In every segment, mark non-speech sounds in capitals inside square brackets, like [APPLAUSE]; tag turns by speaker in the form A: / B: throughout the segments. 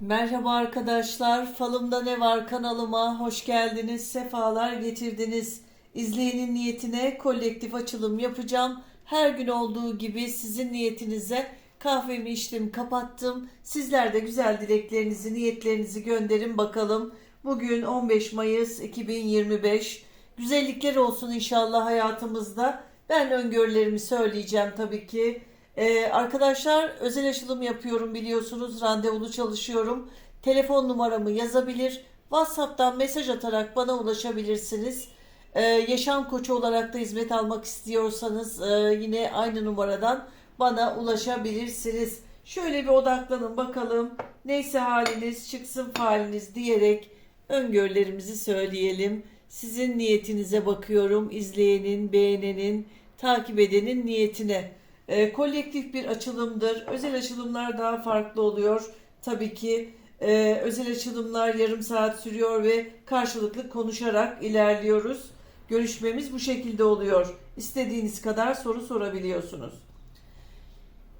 A: Merhaba arkadaşlar, Falımda Ne Var kanalıma hoş geldiniz, sefalar getirdiniz. İzleyenin niyetine kolektif açılım yapacağım. Her gün olduğu gibi sizin niyetinize kahvemi içtim, kapattım. Sizler de güzel dileklerinizi, niyetlerinizi gönderin bakalım. Bugün 15 Mayıs 2025. Güzellikler olsun inşallah hayatımızda. Ben öngörülerimi söyleyeceğim tabii ki. Ee, arkadaşlar özel açılım yapıyorum biliyorsunuz. Randevulu çalışıyorum. Telefon numaramı yazabilir. WhatsApp'tan mesaj atarak bana ulaşabilirsiniz. Ee, yaşam koçu olarak da hizmet almak istiyorsanız e, yine aynı numaradan bana ulaşabilirsiniz. Şöyle bir odaklanın bakalım. Neyse haliniz çıksın faliniz diyerek öngörülerimizi söyleyelim. Sizin niyetinize bakıyorum. İzleyenin, beğenenin, takip edenin niyetine. E, kolektif bir açılımdır. Özel açılımlar daha farklı oluyor. Tabii ki e, özel açılımlar yarım saat sürüyor ve karşılıklı konuşarak ilerliyoruz. Görüşmemiz bu şekilde oluyor. İstediğiniz kadar soru sorabiliyorsunuz.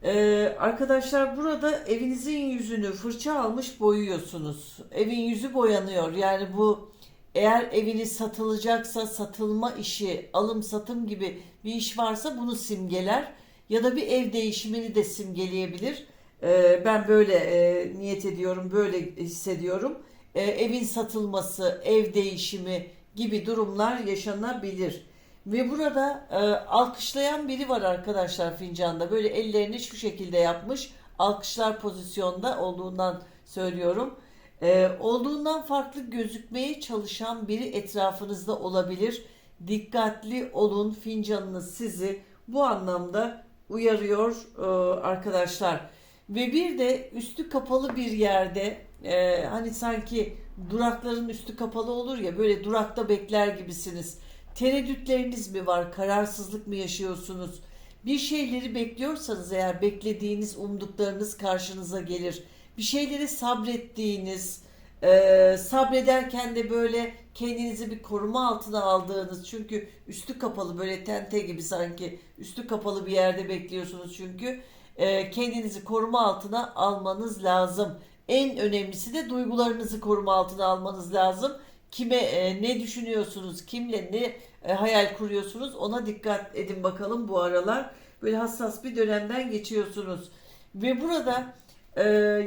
A: Ee, arkadaşlar burada evinizin yüzünü fırça almış boyuyorsunuz. Evin yüzü boyanıyor. Yani bu eğer eviniz satılacaksa satılma işi, alım satım gibi bir iş varsa bunu simgeler. Ya da bir ev değişimini de simgeleyebilir. Ee, ben böyle e, niyet ediyorum, böyle hissediyorum. Ee, evin satılması, ev değişimi gibi durumlar yaşanabilir. Ve burada e, alkışlayan biri var arkadaşlar fincanda. Böyle ellerini şu şekilde yapmış. Alkışlar pozisyonda olduğundan söylüyorum. E, olduğundan farklı gözükmeye çalışan biri etrafınızda olabilir. Dikkatli olun fincanınız sizi bu anlamda uyarıyor e, arkadaşlar. Ve bir de üstü kapalı bir yerde e, hani sanki durakların üstü kapalı olur ya böyle durakta bekler gibisiniz. Tereddütleriniz mi var? Kararsızlık mı yaşıyorsunuz? Bir şeyleri bekliyorsanız eğer beklediğiniz, umduklarınız karşınıza gelir. Bir şeyleri sabrettiğiniz, e, sabrederken de böyle kendinizi bir koruma altına aldığınız çünkü üstü kapalı böyle tente gibi sanki üstü kapalı bir yerde bekliyorsunuz çünkü e, kendinizi koruma altına almanız lazım. En önemlisi de duygularınızı koruma altına almanız lazım. Kime e, ne düşünüyorsunuz, kimle ne e, hayal kuruyorsunuz ona dikkat edin bakalım bu aralar. Böyle hassas bir dönemden geçiyorsunuz. Ve burada e,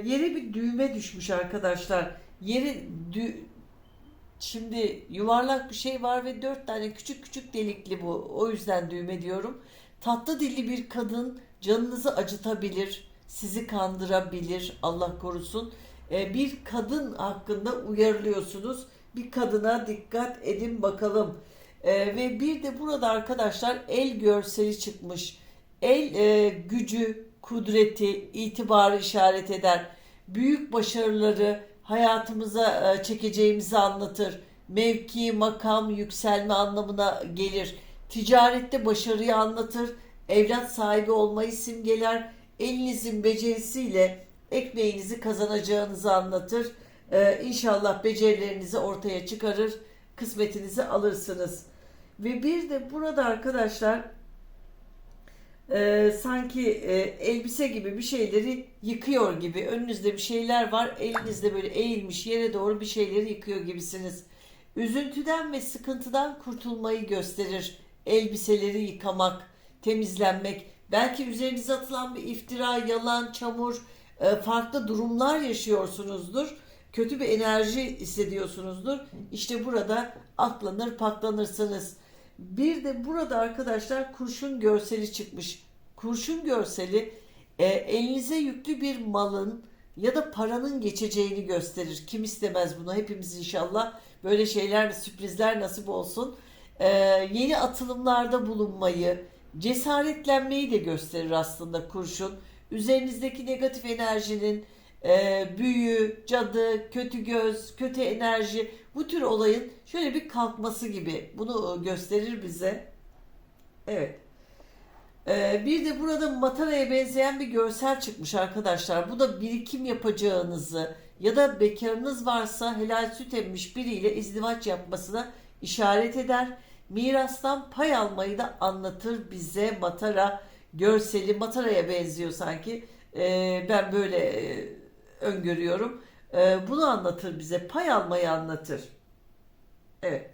A: yere bir düğme düşmüş arkadaşlar. Yeri dü- Şimdi yuvarlak bir şey var ve dört tane küçük küçük delikli bu. O yüzden düğme diyorum. Tatlı dilli bir kadın canınızı acıtabilir, sizi kandırabilir Allah korusun. Ee, bir kadın hakkında uyarılıyorsunuz. Bir kadına dikkat edin bakalım. Ee, ve bir de burada arkadaşlar el görseli çıkmış. El e, gücü, kudreti, itibarı işaret eder. Büyük başarıları hayatımıza e, çekeceğimizi anlatır. Mevki, makam, yükselme anlamına gelir. Ticarette başarıyı anlatır. Evlat sahibi olmayı simgeler. Elinizin becerisiyle ekmeğinizi kazanacağınızı anlatır. Ee, inşallah becerilerinizi ortaya çıkarır. Kısmetinizi alırsınız. Ve bir de burada arkadaşlar e, sanki e, elbise gibi bir şeyleri yıkıyor gibi. Önünüzde bir şeyler var. Elinizde böyle eğilmiş yere doğru bir şeyleri yıkıyor gibisiniz. Üzüntüden ve sıkıntıdan kurtulmayı gösterir. Elbiseleri yıkamak, temizlenmek. Belki üzerinize atılan bir iftira, yalan, çamur, e, farklı durumlar yaşıyorsunuzdur. Kötü bir enerji hissediyorsunuzdur. İşte burada aklanır, paklanırsınız. Bir de burada arkadaşlar kurşun görseli çıkmış. Kurşun görseli e, elinize yüklü bir malın ya da paranın geçeceğini gösterir. Kim istemez bunu? Hepimiz inşallah böyle şeyler, sürprizler nasip olsun. E, yeni atılımlarda bulunmayı, cesaretlenmeyi de gösterir aslında kurşun. Üzerinizdeki negatif enerjinin e, büyü, cadı, kötü göz, kötü enerji bu tür olayın şöyle bir kalkması gibi bunu gösterir bize. Evet. Ee, bir de burada mataraya benzeyen bir görsel çıkmış arkadaşlar. Bu da birikim yapacağınızı ya da bekarınız varsa helal süt emmiş biriyle izdivaç yapmasına işaret eder. Mirastan pay almayı da anlatır bize matara görseli. Mataraya benziyor sanki. Ee, ben böyle e, öngörüyorum. Ee, bunu anlatır bize. Pay almayı anlatır. Evet.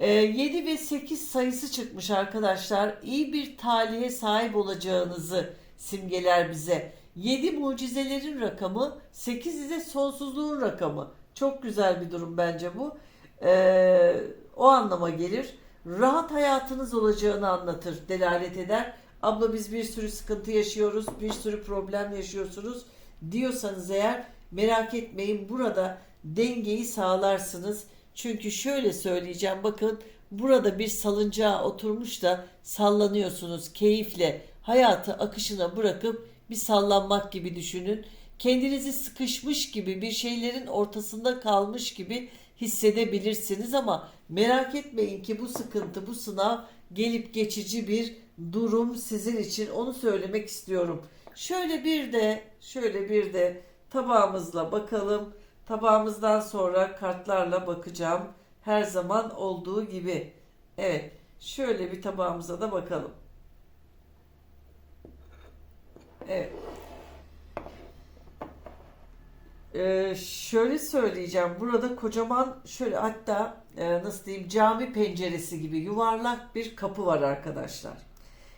A: Ee, 7 ve 8 sayısı çıkmış arkadaşlar. İyi bir talihe sahip olacağınızı simgeler bize. 7 mucizelerin rakamı, 8 ise sonsuzluğun rakamı. Çok güzel bir durum bence bu. Ee, o anlama gelir. Rahat hayatınız olacağını anlatır, delalet eder. Abla biz bir sürü sıkıntı yaşıyoruz, bir sürü problem yaşıyorsunuz diyorsanız eğer merak etmeyin burada dengeyi sağlarsınız. Çünkü şöyle söyleyeceğim bakın burada bir salıncağa oturmuş da sallanıyorsunuz keyifle hayatı akışına bırakıp bir sallanmak gibi düşünün. Kendinizi sıkışmış gibi bir şeylerin ortasında kalmış gibi hissedebilirsiniz ama merak etmeyin ki bu sıkıntı bu sınav gelip geçici bir durum sizin için onu söylemek istiyorum. Şöyle bir de şöyle bir de tabağımızla bakalım. Tabağımızdan sonra kartlarla bakacağım. Her zaman olduğu gibi. Evet. Şöyle bir tabağımıza da bakalım. Evet. Ee, şöyle söyleyeceğim. Burada kocaman şöyle hatta e, nasıl diyeyim cami penceresi gibi yuvarlak bir kapı var arkadaşlar.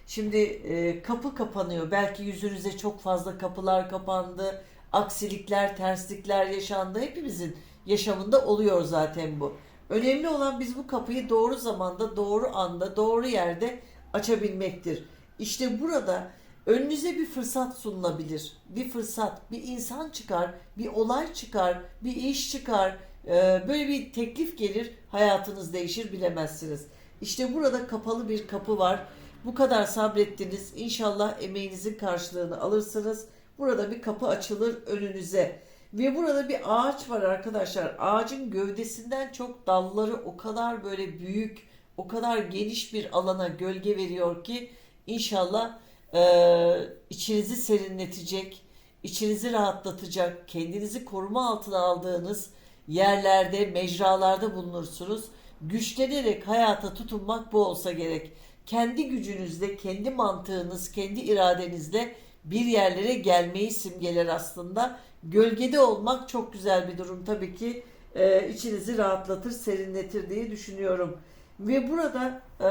A: Şimdi e, kapı kapanıyor. Belki yüzünüze çok fazla kapılar kapandı. Aksilikler, terslikler yaşandı. Hepimizin yaşamında oluyor zaten bu. Önemli olan biz bu kapıyı doğru zamanda, doğru anda, doğru yerde açabilmektir. İşte burada önünüze bir fırsat sunulabilir. Bir fırsat, bir insan çıkar, bir olay çıkar, bir iş çıkar. Ee, Böyle bir teklif gelir, hayatınız değişir bilemezsiniz. İşte burada kapalı bir kapı var. Bu kadar sabrettiniz. İnşallah emeğinizin karşılığını alırsınız. Burada bir kapı açılır önünüze. Ve burada bir ağaç var arkadaşlar. Ağacın gövdesinden çok dalları o kadar böyle büyük, o kadar geniş bir alana gölge veriyor ki inşallah eee, içinizi serinletecek, içinizi rahatlatacak, kendinizi koruma altına aldığınız yerlerde, mecralarda bulunursunuz. Güçlenerek hayata tutunmak bu olsa gerek. Kendi gücünüzle, kendi mantığınız, kendi iradenizle bir yerlere gelmeyi simgeler aslında. Gölgede olmak çok güzel bir durum tabii ki. Ee, içinizi rahatlatır, serinletir diye düşünüyorum. Ve burada e,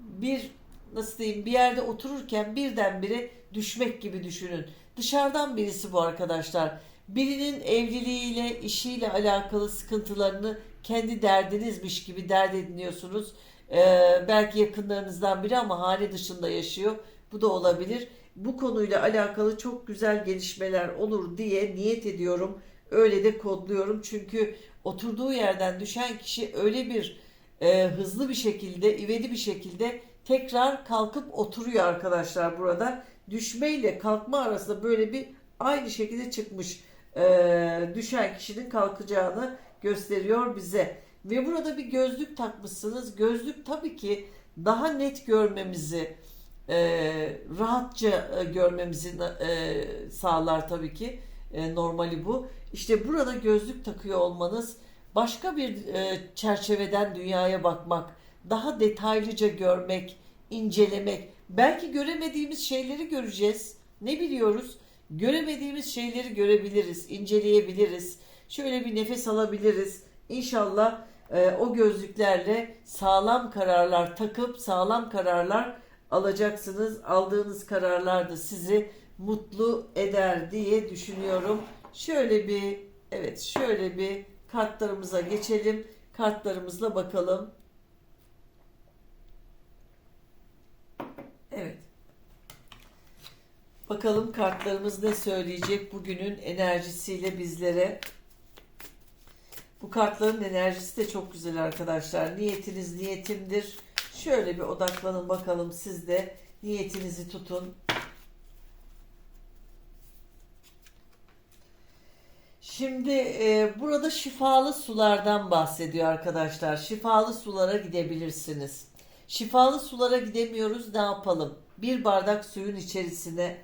A: bir nasıl diyeyim bir yerde otururken birdenbire düşmek gibi düşünün. Dışarıdan birisi bu arkadaşlar. Birinin evliliğiyle, işiyle alakalı sıkıntılarını kendi derdinizmiş gibi dert ediniyorsunuz. Ee, belki yakınlarınızdan biri ama hane dışında yaşıyor. Bu da olabilir. Bu konuyla alakalı çok güzel gelişmeler olur diye niyet ediyorum. Öyle de kodluyorum. Çünkü oturduğu yerden düşen kişi öyle bir e, hızlı bir şekilde, ivedi bir şekilde tekrar kalkıp oturuyor arkadaşlar burada. Düşmeyle kalkma arasında böyle bir aynı şekilde çıkmış e, düşen kişinin kalkacağını gösteriyor bize. Ve burada bir gözlük takmışsınız. Gözlük tabii ki daha net görmemizi, e, rahatça e, görmemizi e, sağlar tabii ki. E, normali bu. İşte burada gözlük takıyor olmanız başka bir e, çerçeveden dünyaya bakmak, daha detaylıca görmek, incelemek. Belki göremediğimiz şeyleri göreceğiz. Ne biliyoruz? Göremediğimiz şeyleri görebiliriz, inceleyebiliriz. Şöyle bir nefes alabiliriz. İnşallah e, o gözlüklerle sağlam kararlar takıp sağlam kararlar alacaksınız. Aldığınız kararlar da sizi mutlu eder diye düşünüyorum. Şöyle bir evet şöyle bir kartlarımıza geçelim. Kartlarımızla bakalım. Evet. Bakalım kartlarımız ne söyleyecek bugünün enerjisiyle bizlere. Bu kartların enerjisi de çok güzel arkadaşlar. Niyetiniz niyetimdir. Şöyle bir odaklanın bakalım siz de niyetinizi tutun. Şimdi e, burada şifalı sulardan bahsediyor arkadaşlar. Şifalı sulara gidebilirsiniz. Şifalı sulara gidemiyoruz ne yapalım? Bir bardak suyun içerisine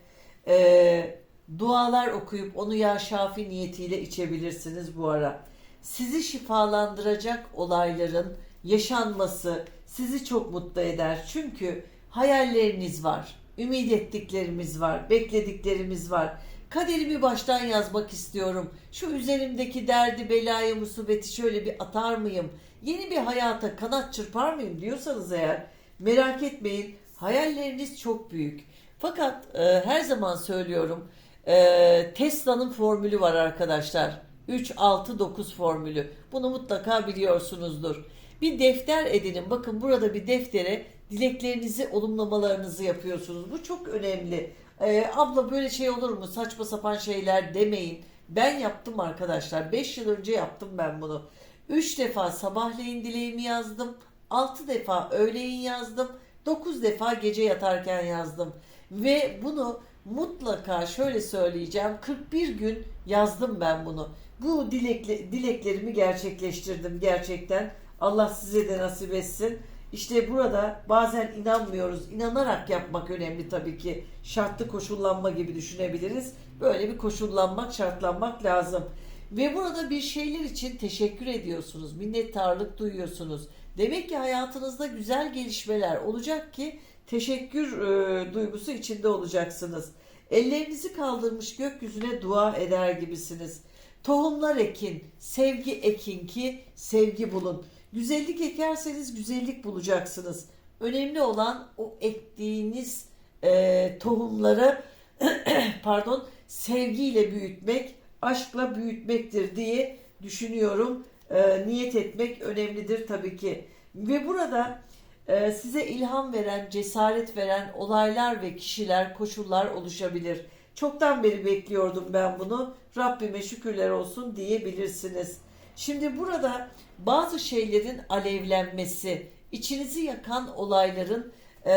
A: e, dualar okuyup onu ya şafi niyetiyle içebilirsiniz bu ara. Sizi şifalandıracak olayların yaşanması sizi çok mutlu eder. Çünkü hayalleriniz var, ümit ettiklerimiz var, beklediklerimiz var. Kaderimi baştan yazmak istiyorum. Şu üzerimdeki derdi, belayı, musibeti şöyle bir atar mıyım? Yeni bir hayata kanat çırpar mıyım diyorsanız eğer merak etmeyin. Hayalleriniz çok büyük. Fakat e, her zaman söylüyorum e, Tesla'nın formülü var arkadaşlar. 3-6-9 formülü. Bunu mutlaka biliyorsunuzdur. Bir defter edinin. Bakın burada bir deftere dileklerinizi, olumlamalarınızı yapıyorsunuz. Bu çok önemli. Ee, abla böyle şey olur mu? Saçma sapan şeyler demeyin. Ben yaptım arkadaşlar. 5 yıl önce yaptım ben bunu. 3 defa sabahleyin dileğimi yazdım. 6 defa öğleyin yazdım. 9 defa gece yatarken yazdım. Ve bunu mutlaka şöyle söyleyeceğim. 41 gün yazdım ben bunu. Bu dilekle, dileklerimi gerçekleştirdim gerçekten. Allah size de nasip etsin. İşte burada bazen inanmıyoruz. İnanarak yapmak önemli tabii ki. Şartlı koşullanma gibi düşünebiliriz. Böyle bir koşullanmak, şartlanmak lazım. Ve burada bir şeyler için teşekkür ediyorsunuz. Minnettarlık duyuyorsunuz. Demek ki hayatınızda güzel gelişmeler olacak ki teşekkür e, duygusu içinde olacaksınız. Ellerinizi kaldırmış gökyüzüne dua eder gibisiniz. Tohumlar ekin, sevgi ekin ki sevgi bulun. Güzellik ekerseniz güzellik bulacaksınız. Önemli olan o ektiğiniz e, tohumları [CLEARS THROAT] pardon sevgiyle büyütmek, aşkla büyütmektir diye düşünüyorum. E, niyet etmek önemlidir tabii ki. Ve burada e, size ilham veren, cesaret veren olaylar ve kişiler, koşullar oluşabilir. Çoktan beri bekliyordum ben bunu. Rabbime şükürler olsun diyebilirsiniz. Şimdi burada bazı şeylerin alevlenmesi, içinizi yakan olayların e,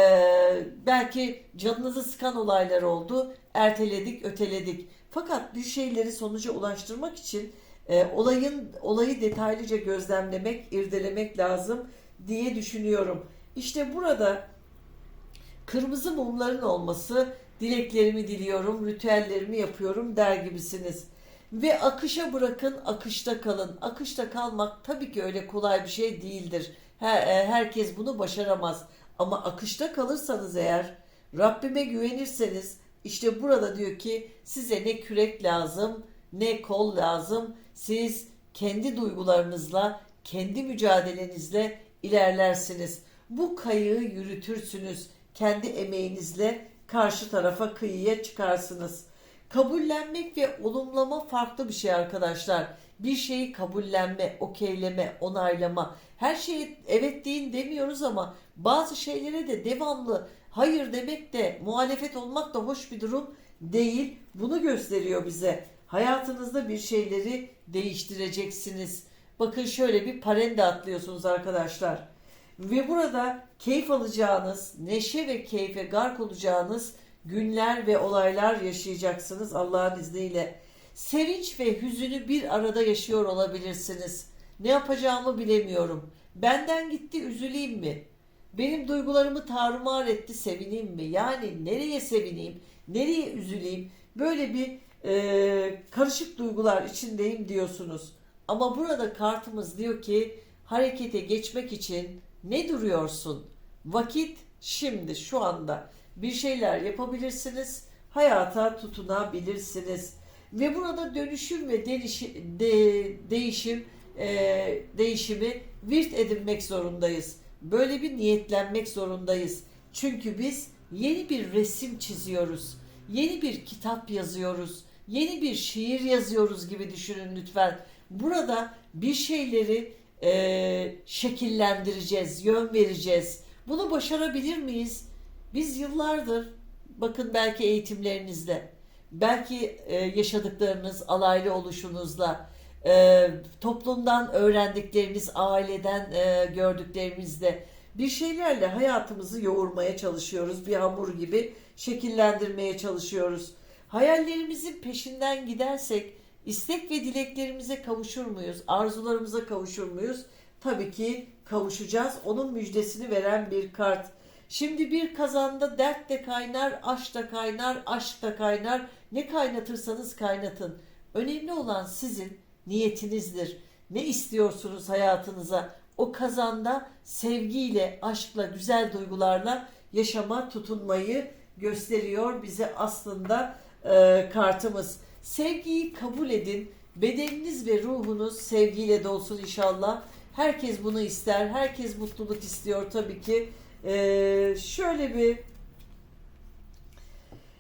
A: belki canınızı sıkan olaylar oldu. Erteledik, öteledik. Fakat bir şeyleri sonuca ulaştırmak için e, olayın olayı detaylıca gözlemlemek, irdelemek lazım diye düşünüyorum. İşte burada kırmızı mumların olması dileklerimi diliyorum, ritüellerimi yapıyorum der gibisiniz. Ve akışa bırakın, akışta kalın. Akışta kalmak tabii ki öyle kolay bir şey değildir. E, herkes bunu başaramaz. Ama akışta kalırsanız eğer, Rabbime güvenirseniz, işte burada diyor ki size ne kürek lazım, ne kol lazım. Siz kendi duygularınızla, kendi mücadelenizle ilerlersiniz. Bu kayığı yürütürsünüz. Kendi emeğinizle karşı tarafa kıyıya çıkarsınız. Kabullenmek ve olumlama farklı bir şey arkadaşlar. Bir şeyi kabullenme, okeyleme, onaylama. Her şeye evet deyin demiyoruz ama bazı şeylere de devamlı hayır demek de muhalefet olmak da hoş bir durum değil. Bunu gösteriyor bize. Hayatınızda bir şeyleri değiştireceksiniz. Bakın şöyle bir parende atlıyorsunuz arkadaşlar. Ve burada keyif alacağınız, neşe ve keyfe gark olacağınız günler ve olaylar yaşayacaksınız Allah'ın izniyle. Sevinç ve hüzünü bir arada yaşıyor olabilirsiniz. Ne yapacağımı bilemiyorum. Benden gitti üzüleyim mi? Benim duygularımı tarumar etti sevineyim mi? Yani nereye sevineyim? Nereye üzüleyim? Böyle bir e, karışık duygular içindeyim diyorsunuz. Ama burada kartımız diyor ki harekete geçmek için ne duruyorsun? Vakit şimdi şu anda bir şeyler yapabilirsiniz. Hayata tutunabilirsiniz. Ve burada dönüşüm ve denişi, de, değişim e, değişimi virt edinmek zorundayız. Böyle bir niyetlenmek zorundayız. Çünkü biz yeni bir resim çiziyoruz. Yeni bir kitap yazıyoruz. Yeni bir şiir yazıyoruz gibi düşünün lütfen. Burada bir şeyleri e, şekillendireceğiz, yön vereceğiz. Bunu başarabilir miyiz? Biz yıllardır bakın belki eğitimlerinizle, belki e, yaşadıklarınız, alaylı oluşunuzla, e, toplumdan öğrendiklerimiz, aileden e, gördüklerimizle bir şeylerle hayatımızı yoğurmaya çalışıyoruz. Bir hamur gibi şekillendirmeye çalışıyoruz. Hayallerimizin peşinden gidersek istek ve dileklerimize kavuşur muyuz? Arzularımıza kavuşur muyuz? Tabii ki kavuşacağız. Onun müjdesini veren bir kart. Şimdi bir kazanda dert de kaynar, aşk da kaynar, aşk da kaynar. Ne kaynatırsanız kaynatın. Önemli olan sizin niyetinizdir. Ne istiyorsunuz hayatınıza? O kazanda sevgiyle, aşkla, güzel duygularla yaşama tutunmayı gösteriyor bize aslında e, kartımız. Sevgiyi kabul edin. Bedeniniz ve ruhunuz sevgiyle dolsun inşallah. Herkes bunu ister. Herkes mutluluk istiyor tabii ki. Ee, şöyle bir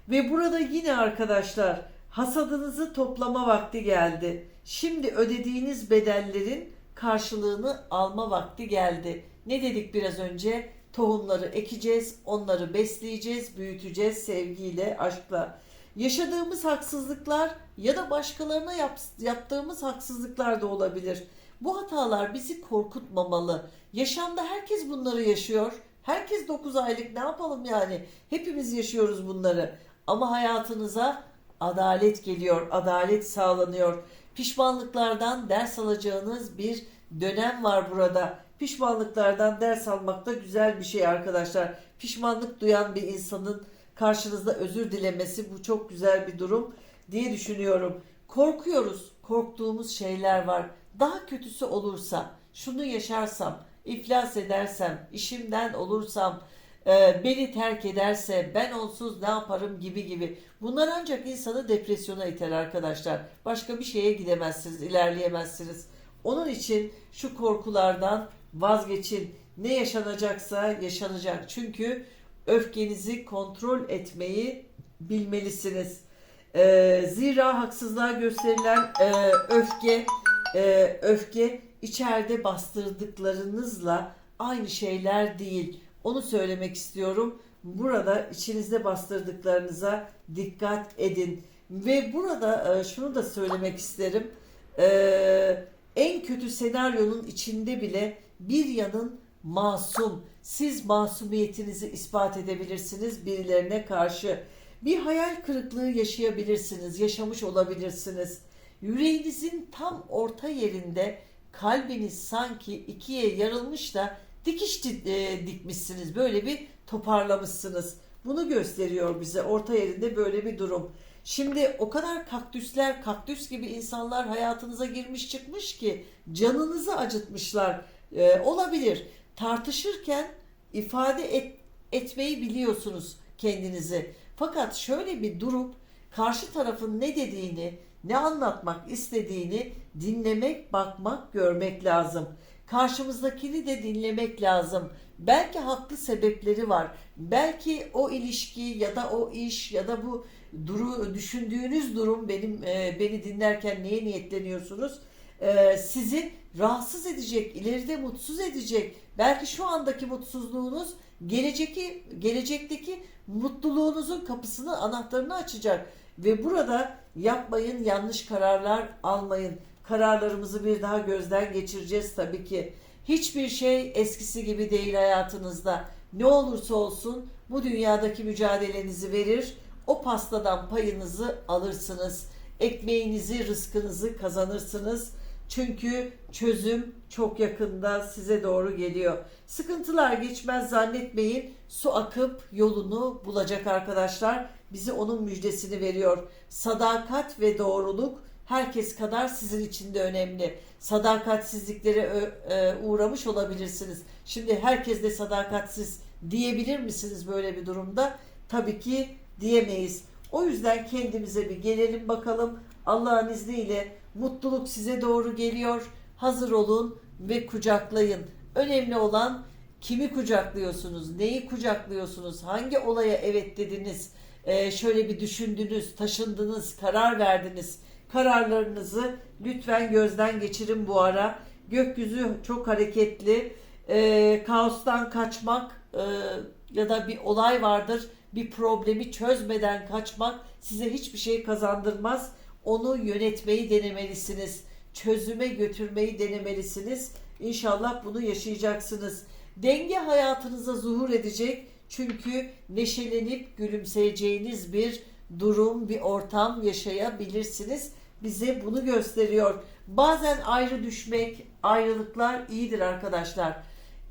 A: ve burada yine arkadaşlar hasadınızı toplama vakti geldi. Şimdi ödediğiniz bedellerin karşılığını alma vakti geldi. Ne dedik biraz önce? Tohumları ekeceğiz, onları besleyeceğiz, büyüteceğiz sevgiyle, aşkla. Yaşadığımız haksızlıklar ya da başkalarına yap- yaptığımız haksızlıklar da olabilir. Bu hatalar bizi korkutmamalı. Yaşamda herkes bunları yaşıyor. Herkes 9 aylık ne yapalım yani? Hepimiz yaşıyoruz bunları. Ama hayatınıza adalet geliyor, adalet sağlanıyor. Pişmanlıklardan ders alacağınız bir dönem var burada. Pişmanlıklardan ders almak da güzel bir şey arkadaşlar. Pişmanlık duyan bir insanın karşınızda özür dilemesi bu çok güzel bir durum diye düşünüyorum. Korkuyoruz. Korktuğumuz şeyler var. Daha kötüsü olursa, şunu yaşarsam, iflas edersem, işimden olursam, e, beni terk ederse, ben onsuz ne yaparım gibi gibi. Bunlar ancak insanı depresyona iter arkadaşlar. Başka bir şeye gidemezsiniz, ilerleyemezsiniz. Onun için şu korkulardan vazgeçin. Ne yaşanacaksa yaşanacak. Çünkü öfkenizi kontrol etmeyi bilmelisiniz. Ee, zira haksızlığa gösterilen e, öfke e, öfke içeride bastırdıklarınızla aynı şeyler değil. Onu söylemek istiyorum. Burada içinizde bastırdıklarınıza dikkat edin. Ve burada e, şunu da söylemek isterim. E, en kötü senaryonun içinde bile bir yanın masum. Siz masumiyetinizi ispat edebilirsiniz birilerine karşı. Bir hayal kırıklığı yaşayabilirsiniz, yaşamış olabilirsiniz. Yüreğinizin tam orta yerinde kalbiniz sanki ikiye yarılmış da dikiş di- e, dikmişsiniz. Böyle bir toparlamışsınız. Bunu gösteriyor bize orta yerinde böyle bir durum. Şimdi o kadar kaktüsler, kaktüs gibi insanlar hayatınıza girmiş çıkmış ki canınızı acıtmışlar. Ee, olabilir. Tartışırken ifade et, etmeyi biliyorsunuz kendinizi. Fakat şöyle bir durup karşı tarafın ne dediğini, ne anlatmak istediğini dinlemek, bakmak, görmek lazım. Karşımızdakini de dinlemek lazım. Belki haklı sebepleri var. Belki o ilişki ya da o iş ya da bu duru düşündüğünüz durum benim e, beni dinlerken neye niyetleniyorsunuz? E, sizi rahatsız edecek, ileride mutsuz edecek. Belki şu andaki mutsuzluğunuz gelecekteki gelecekteki mutluluğunuzun kapısını, anahtarını açacak ve burada yapmayın, yanlış kararlar almayın. Kararlarımızı bir daha gözden geçireceğiz tabii ki. Hiçbir şey eskisi gibi değil hayatınızda. Ne olursa olsun bu dünyadaki mücadelenizi verir, o pastadan payınızı alırsınız. Ekmeğinizi, rızkınızı kazanırsınız. Çünkü çözüm çok yakında size doğru geliyor. Sıkıntılar geçmez zannetmeyin. Su akıp yolunu bulacak arkadaşlar. Bize onun müjdesini veriyor. Sadakat ve doğruluk herkes kadar sizin için de önemli. Sadakatsizliklere e, uğramış olabilirsiniz. Şimdi herkes de sadakatsiz diyebilir misiniz böyle bir durumda? Tabii ki diyemeyiz. O yüzden kendimize bir gelelim bakalım. Allah'ın izniyle mutluluk size doğru geliyor. Hazır olun ve kucaklayın. Önemli olan kimi kucaklıyorsunuz, neyi kucaklıyorsunuz, hangi olaya evet dediniz, Ee, şöyle bir düşündünüz, taşındınız, karar verdiniz. Kararlarınızı lütfen gözden geçirin bu ara. Gökyüzü çok hareketli. Ee, kaostan kaçmak e, ya da bir olay vardır, bir problemi çözmeden kaçmak size hiçbir şey kazandırmaz. Onu yönetmeyi denemelisiniz. Çözüme götürmeyi denemelisiniz. İnşallah bunu yaşayacaksınız. Denge hayatınıza zuhur edecek. Çünkü neşelenip gülümseyeceğiniz bir durum, bir ortam yaşayabilirsiniz. Bize bunu gösteriyor. Bazen ayrı düşmek, ayrılıklar iyidir arkadaşlar.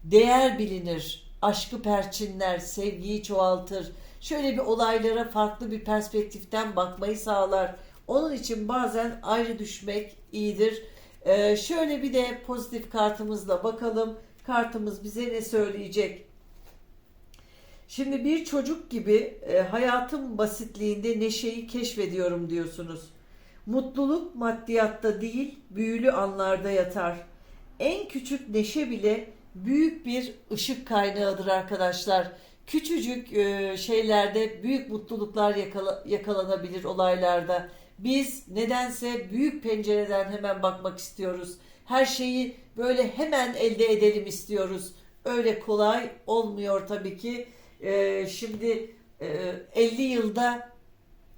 A: Değer bilinir, aşkı perçinler, sevgiyi çoğaltır. Şöyle bir olaylara farklı bir perspektiften bakmayı sağlar. Onun için bazen ayrı düşmek iyidir. Ee, şöyle bir de pozitif kartımızla bakalım. Kartımız bize ne söyleyecek? Şimdi bir çocuk gibi e, hayatın basitliğinde neşeyi keşfediyorum diyorsunuz. Mutluluk maddiyatta değil, büyülü anlarda yatar. En küçük neşe bile büyük bir ışık kaynağıdır arkadaşlar. Küçücük e, şeylerde büyük mutluluklar yakala- yakalanabilir olaylarda. Biz nedense büyük pencereden hemen bakmak istiyoruz. Her şeyi böyle hemen elde edelim istiyoruz. Öyle kolay olmuyor tabii ki. E, şimdi e, 50 yılda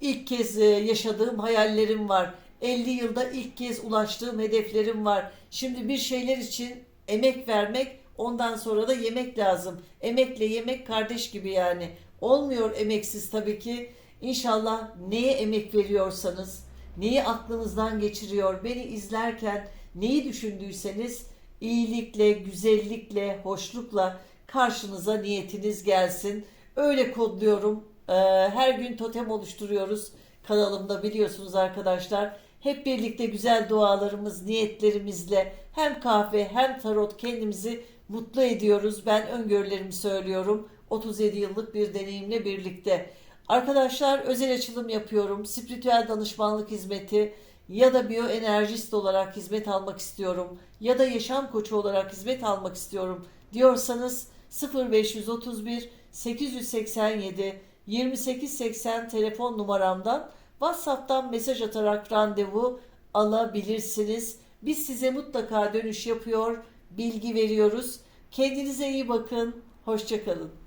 A: ilk kez e, yaşadığım hayallerim var. 50 yılda ilk kez ulaştığım hedeflerim var. Şimdi bir şeyler için emek vermek, ondan sonra da yemek lazım. Emekle yemek kardeş gibi yani. Olmuyor emeksiz tabii ki. İnşallah neye emek veriyorsanız, neyi aklınızdan geçiriyor, beni izlerken neyi düşündüyseniz iyilikle, güzellikle, hoşlukla karşınıza niyetiniz gelsin. Öyle kodluyorum. Ee, Her gün totem oluşturuyoruz kanalımda biliyorsunuz arkadaşlar. Hep birlikte güzel dualarımız, niyetlerimizle hem kahve hem tarot kendimizi mutlu ediyoruz. Ben öngörülerimi söylüyorum. 37 yıllık bir deneyimle birlikte. Arkadaşlar özel açılım yapıyorum. Spiritüel danışmanlık hizmeti ya da biyoenerjist olarak hizmet almak istiyorum ya da yaşam koçu olarak hizmet almak istiyorum diyorsanız 0531 887 2880 telefon numaramdan WhatsApp'tan mesaj atarak randevu alabilirsiniz. Biz size mutlaka dönüş yapıyor, bilgi veriyoruz. Kendinize iyi bakın. Hoşçakalın.